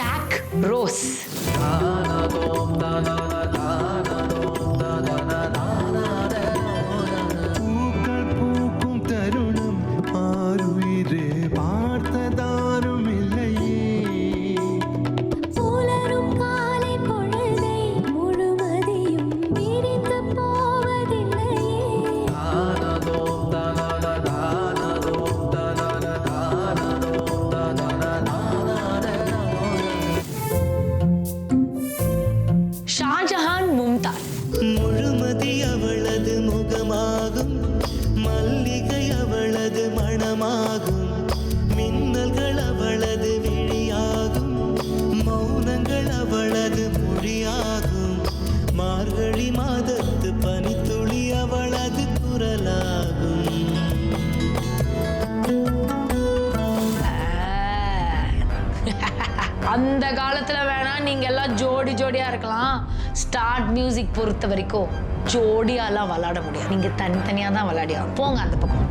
Jack Rose. மல்லிகை அவளது மணமாகும். மின்னல்கள் அவளது விழியாகும். மௌனங்கள் அவளது மொழியாகும். மார்கழி மாதத்து பனி அந்த காலத்துல வேணா நீங்க எல்லாம் ஜோடி ஜோடியா இருக்கலாம். ஸ்டார்ட் மியூசிக் பொறுத்த வரைக்கும் ஜோடியாலாம் விளையாட முடியாது. நீங்க தனித்தனியா தான் விளையாடியா போங்க அந்த பக்கம்.